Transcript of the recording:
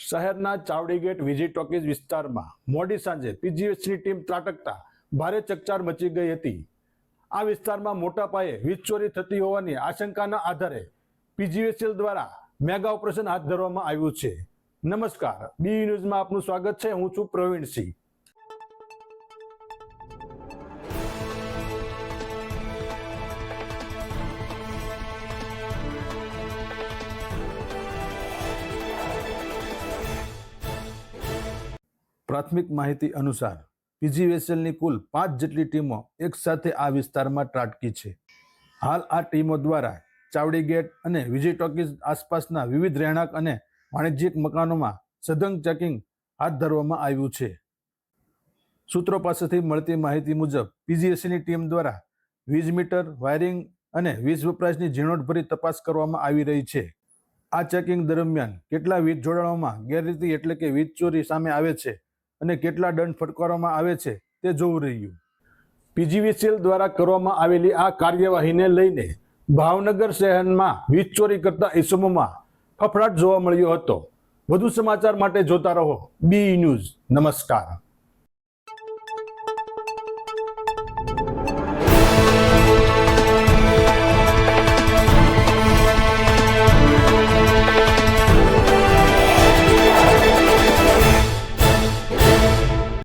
શહેરના ચાવડીગેટ વિજી ટોકીઝ વિસ્તારમાં મોડી સાંજે પીજીએસની ટીમ ત્રાટકતા ભારે ચકચાર મચી ગઈ હતી. આ વિસ્તારમાં મોટા પાયે વીજ ચોરી થતી હોવાની આશંકાના આધારે પીજીએસએલ દ્વારા મેગા ઓપરેશન હાથ ધરવામાં આવ્યું છે. નમસ્કાર, બી ન્યૂઝમાં આપનું સ્વાગત છે. હું છું પ્રવીણસિંહ. પ્રાથમિક માહિતી અનુસાર પીજીવીએસએલની કુલ પાંચ જેટલી ટીમો એક સાથે આ વિસ્તારમાં ત્રાટકી છે. હાલ આ ટીમો દ્વારા ચાવડી ગેટ અને વિજય ટોકીઝ આસપાસના વિવિધ રહેણાંક અને વાણિજ્યિક મકાનોમાં સઘન ચેકિંગ હાથ ધરવામાં આવ્યું છે. સૂત્રો પાસેથી મળતી માહિતી મુજબ પીજીએસસીની ટીમ દ્વારા વીજ મીટર, વાયરિંગ અને વીજ વપરાશની ઝીણવટભરી તપાસ કરવામાં આવી રહી છે. આ ચેકિંગ દરમિયાન કેટલા વીજ જોડાણોમાં ગેરરીતિ એટલે કે વીજ ચોરી સામે આવે છે અને કેટલા દંડ ફટકારવામાં આવે છે તે જોવું રહ્યું. પીજીવીસીએલ દ્વારા કરવામાં આવેલી આ કાર્યવાહીને લઈને ભાવનગર શહેરમાં વીજ ચોરી કરતા ઇસમોમાં ફફડાટ જોવા મળ્યો હતો. વધુ સમાચાર માટે જોતા રહો બી ન્યૂઝ. નમસ્કાર.